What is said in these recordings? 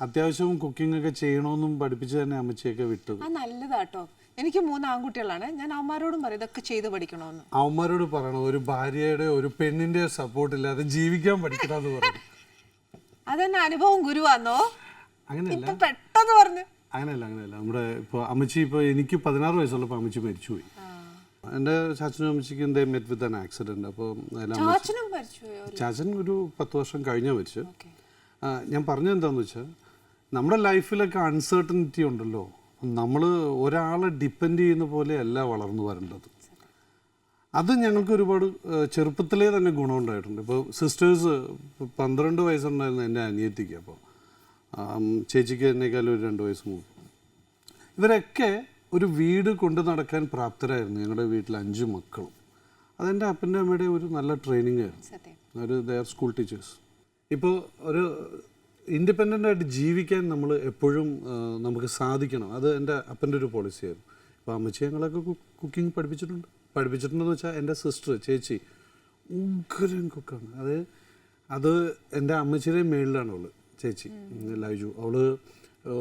അത്യാവശ്യം കുക്കിംഗ് ഒക്കെ ചെയ്യണമെന്നും പഠിപ്പിച്ച് തന്നെ അമ്മച്ചിയൊക്കെ വിട്ടത് ആ നല്ലതാട്ടോ. എനിക്ക് മൂന്ന് ആൺകുട്ടികളാണ്. ഞാൻ അവന്മാരോടും പറയും ഇതൊക്കെ ചെയ്ത് പഠിക്കണമെന്ന് അവന്മാരോട് പറയണം ഒരു ഭാര്യയുടെ ഒരു പെണ്ണിന്റെ സപ്പോർട്ട് ഇല്ലാതെ ജീവിക്കാൻ പഠിക്കണമെന്ന് പറഞ്ഞു അതെന്നെ അനുഭവം ഗുരുവാന്നോ? അങ്ങനെയല്ല. ഇപ്പൊ പെട്ടെന്ന് പറഞ്ഞു. അങ്ങനെയല്ല അങ്ങനെയല്ല. നമ്മുടെ ഇപ്പോൾ അമ്മച്ചി ഇപ്പോൾ എനിക്ക് പതിനാറ് വയസ്സുള്ളപ്പോൾ അമ്മച്ചി മരിച്ചുപോയി. എന്റെ ചാച്ചനും അമ്മച്ചിക്ക് they met with an accident അപ്പോൾ അതിൽ അമ്മ ചാച്ചനും മരിച്ചുപോയോ? ചാച്ചൻ ഒരു പത്ത് വർഷം കഴിഞ്ഞാൽ മരിച്ചു ഓക്കെ. ആ, ഞാൻ പറഞ്ഞത് എന്താണെന്ന് വെച്ചാൽ നമ്മുടെ ലൈഫിലൊക്കെ അൺസർട്ടനിറ്റി ഉണ്ടല്ലോ. നമ്മൾ ഒരാളെ ഡിപ്പെൻഡ് ചെയ്യുന്ന പോലെയല്ല വളർന്നു വരേണ്ടത്. അത് ഞങ്ങൾക്ക് ഒരുപാട് ചെറുപ്പത്തിലേ തന്നെ ഗുണമുണ്ടായിട്ടുണ്ട് ഇപ്പോൾ സിസ്റ്റേഴ്സ് പന്ത്രണ്ട് വയസ്സുണ്ടായിരുന്നു എന്റെ അനിയത്തിക്ക്. അപ്പോൾ ചേച്ചിക്ക് എന്നേക്കാളും ഒരു രണ്ട് വയസ്സ് മൂന്ന് ഇവരൊക്കെ ഒരു വീട് കൊണ്ടു നടക്കാൻ പ്രാപ്തരായിരുന്നു. ഞങ്ങളുടെ വീട്ടിൽ അഞ്ച് മക്കളും. അതെന്റെ അപ്പന്റെ അമ്മയുടെ ഒരു നല്ല ട്രെയിനിങ് ആയിരുന്നു. ഒരു ദയർ സ്കൂൾ ടീച്ചേഴ്സ് ഇപ്പോൾ ഒരു ഇൻഡിപെൻഡന്റ് ആയിട്ട് ജീവിക്കാൻ നമ്മൾ എപ്പോഴും നമുക്ക് സാധിക്കണം. അത് എന്റെ അപ്പന്റെ ഒരു പോളിസിയായിരുന്നു ഇപ്പോൾ അമ്മച്ചി ഞങ്ങളൊക്കെ കുക്കിംഗ് പഠിപ്പിച്ചിട്ടുണ്ട്. പഠിപ്പിച്ചിട്ടുണ്ടെന്ന് വെച്ചാൽ എന്റെ സിസ്റ്റർ ചേച്ചി ഉഗ്രൻ കുക്കാണ് അത് അത് എന്റെ അമ്മച്ചിയുടെ മേളിലാണ് അവൾ ചേച്ചി. ലൈജു. അവൾ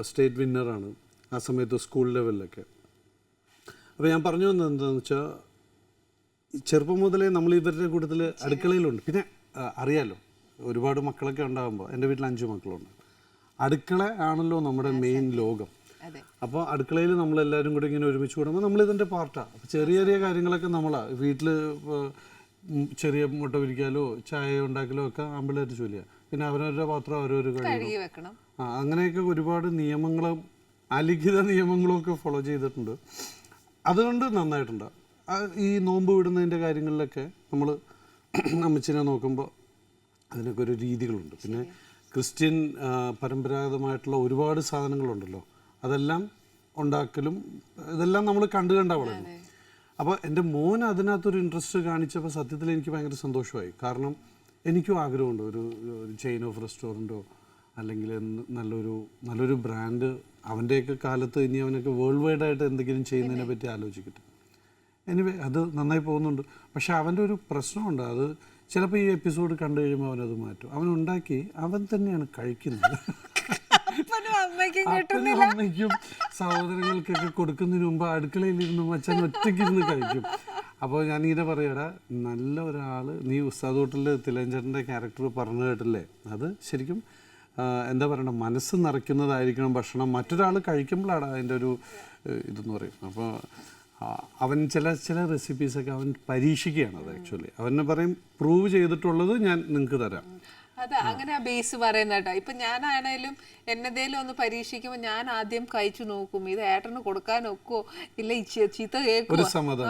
സ്റ്റേറ്റ് വിന്നറാണ് ആ സമയത്ത് സ്കൂൾ ലെവലിലൊക്കെ അപ്പോൾ ഞാൻ പറഞ്ഞു വന്നത് എന്താണെന്ന് വെച്ചാൽ ചെറുപ്പം മുതലേ നമ്മൾ ഇവരുടെ കൂട്ടത്തിൽ അടുക്കളയിലുണ്ട്. പിന്നെ അറിയാലോ ഒരുപാട് മക്കളൊക്കെ ഉണ്ടാകുമ്പോൾ എന്റെ വീട്ടിൽ അഞ്ച് മക്കളുണ്ട്. അടുക്കള ആണല്ലോ നമ്മുടെ മെയിൻ ലോകം. അപ്പോൾ അടുക്കളയിൽ നമ്മളെല്ലാവരും കൂടി ഇങ്ങനെ ഒരുമിച്ച് കൂടുമ്പോൾ നമ്മൾ ഇതിന്റെ പാർട്ടാണ് അപ്പോൾ ചെറിയ ചെറിയ കാര്യങ്ങളൊക്കെ നമ്മളാണ് വീട്ടിൽ ചെറിയ മുട്ട പിരിക്കാലോ ചായ ഉണ്ടാക്കലോ ഒക്കെ ആമ്പിളായിട്ട് ജോലിയാണ് പിന്നെ അവരവരുടെ പാത്രം അവരവർ കഴിയും വെക്കണം. ആ അങ്ങനെയൊക്കെ ഒരുപാട് നിയമങ്ങളും അലിഖിത നിയമങ്ങളും ഒക്കെ ഫോളോ ചെയ്തിട്ടുണ്ട്. അതുകൊണ്ട് നന്നായിട്ടുണ്ട്. ഈ നോമ്പ് വിടുന്നതിന്റെ കാര്യങ്ങളിലൊക്കെ നമ്മൾ അമ്മച്ചിനെ നോക്കുമ്പോൾ അതിനൊക്കെ ഒരു രീതികളുണ്ട്. പിന്നെ ക്രിസ്ത്യൻ പരമ്പരാഗതമായിട്ടുള്ള ഒരുപാട് സാധനങ്ങളുണ്ടല്ലോ. അതെല്ലാം ഉണ്ടാക്കലും ഇതെല്ലാം നമ്മൾ കണ്ടു കണ്ടാ വളരുന്നു അപ്പോൾ എന്റെ മോൻ അതിനകത്തൊരു ഇൻട്രസ്റ്റ് കാണിച്ചപ്പോൾ സത്യത്തിൽ എനിക്ക് ഭയങ്കര സന്തോഷമായി. കാരണം എനിക്കും ആഗ്രഹമുണ്ട്. ഒരു ഒരു ചെയിൻ ഓഫ് റെസ്റ്റോറന്റോ അല്ലെങ്കിൽ നല്ലൊരു നല്ലൊരു ബ്രാൻഡ് അവന്റെയൊക്കെ കാലത്ത് ഇനി അവനൊക്കെ വേൾഡ് വൈഡ് ആയിട്ട് എന്തെങ്കിലും ചെയ്യുന്നതിനെ പറ്റി ആലോചിക്കട്ടെ. എനിവേ അത് നന്നായി പോകുന്നുണ്ട്. പക്ഷെ അവന്റെ ഒരു പ്രശ്നമുണ്ട്. അത് ചിലപ്പോൾ ഈ എപ്പിസോഡ് കണ്ടു കഴിയുമ്പോൾ അവനത് മാറ്റും. അവൻ ഉണ്ടാക്കി അവൻ തന്നെയാണ് കഴിക്കുന്നത്. അമ്മയ്ക്കും സഹോദരങ്ങൾക്കൊക്കെ കൊടുക്കുന്നതിന് മുമ്പ് അടുക്കളയിലിരുന്ന് മച്ചാൻ ഒറ്റയ്ക്കിരുന്ന് കഴിക്കും. അപ്പോൾ ഞാനിങ്ങനെ ഇങ്ങനെ പറയടാ നല്ല ഒരാൾ നീ ഉസ്താദ് ഹോട്ടലിൽ തിലഞ്ചേട്ടന്റെ ക്യാരക്ടർ പറഞ്ഞു കേട്ടില്ലേ? അത് ശരിക്കും എന്താ പറയണ്ട മനസ്സ് നിറയ്ക്കുന്നതായിരിക്കണം ഭക്ഷണം. മറ്റൊരാൾ കഴിക്കുമ്പോഴാണ് അതിന്റെ ഒരു ഇതെന്ന് പറയും. അപ്പോൾ അവൻ ചില ചില റെസിപ്പീസൊക്കെ അവൻ പരീക്ഷിക്കുകയാണ് അത് ആക്ച്വലി അവനെ പറയും പ്രൂവ് ചെയ്തിട്ടുള്ളത് ഞാൻ നിങ്ങൾക്ക് തരാം. അതെ അങ്ങനെ ആ ബേസ് പറയുന്ന കേട്ടോ. ഇപ്പൊ ഞാനാണേലും എന്നതേലും ഒന്ന് പരീക്ഷിക്കുമ്പോൾ ഞാൻ ആദ്യം കഴിച്ചു നോക്കും. ഇത് ഏട്ടന് കൊടുക്കാൻ ഒക്കോ ഇല്ല ചീത്ത കേൾക്കും.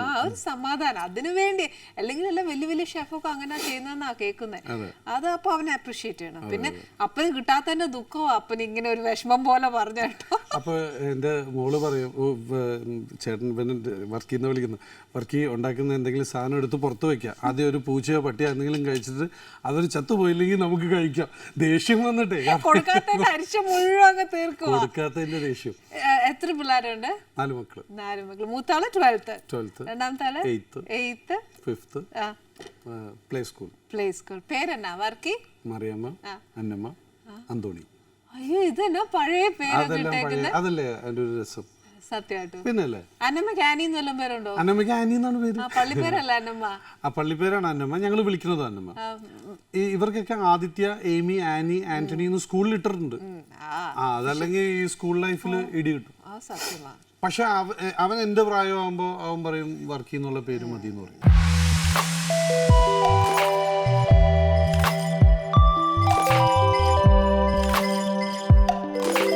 ആ ഒരു സമാധാനം. അതിനു വേണ്ടി. അല്ലെങ്കിൽ എല്ലാം വലിയ വലിയ ഷെഫൊക്കെ അങ്ങനെ ചെയ്യുന്നതെന്നാ കേൾക്കുന്നത് അത്. അപ്പൊ അവനെ അപ്രീഷിയേറ്റ് ചെയ്യണം. പിന്നെ അപ്പന് കിട്ടാത്തതിന്റെ ദുഃഖമോ അപ്പന് ഇങ്ങനെ ഒരു വിഷമം പോലെ പറഞ്ഞു കേട്ടോ. അപ്പൊ എന്റെ മോൾ പറയും "ഓ, വ- ഉം, ചേട്ടൻ പിന്നെ വർക്ക് ചെയ്യുന്ന വിളിക്കുന്നു. വർക്ക് ഉണ്ടാക്കുന്ന എന്തെങ്കിലും സാധനം എടുത്ത് പുറത്ത് വെക്കുക ആദ്യം ഒരു പൂച്ചയോ പട്ടിയോ എന്തെങ്കിലും കഴിച്ചിട്ട് അതൊരു ചത്തുപോയില്ലെങ്കിൽ നമുക്ക് കഴിക്കാം. ദേഷ്യം വന്നിട്ടേ. കൊടുക്കാത്തതിന്റെ അരിശ മുഴുവൻ അങ്ങ് തീർക്കുവാ. കൊടുക്കാത്തതിന്റെ ദേഷ്യം. എത്ര പിള്ളേരുണ്ട്? നാല് മക്കൾ. നാല് മക്കൾ മൂത്താൾ ട്വൽത്ത് ട്വൽത്ത് രണ്ടാമത്തെ ആൾ eighth eighth fifth play school play school പേരെന്നാ? വർക്കി? മറിയമ്മ അന്നമ്മ അന്തോണി. അയ്യോ ഇതെന്നാ പഴയ ഇട്ടേക്കുന്നത് അതല്ലേ? അതിന്റെ ഒരു രസം. പിന്നല്ലേ? പേരുണ്ടോ? ആനി എന്നാണ് പേര്? ആ പള്ളിപ്പേരല്ല അന്നമ്മ? ആ പള്ളിപ്പേരാണ് അന്നമ്മ. ഞങ്ങൾ വിളിക്കുന്നത് അന്നമ്മ. ഈ ഇവർക്കൊക്കെ ആദിത്യ ഏമി ആനി ആന്റണി എന്ന് സ്കൂളിൽ ഇട്ടിട്ടുണ്ട്. ആ. അതല്ലെങ്കിൽ ഈ സ്കൂൾ ലൈഫിൽ ഇടി കിട്ടും. പക്ഷെ അവ- അവൻ എന്റെ പ്രായമാകുമ്പോൾ അവൻ പറയും വർക്കി എന്നുള്ള പേര് മതി എന്ന് പറയും.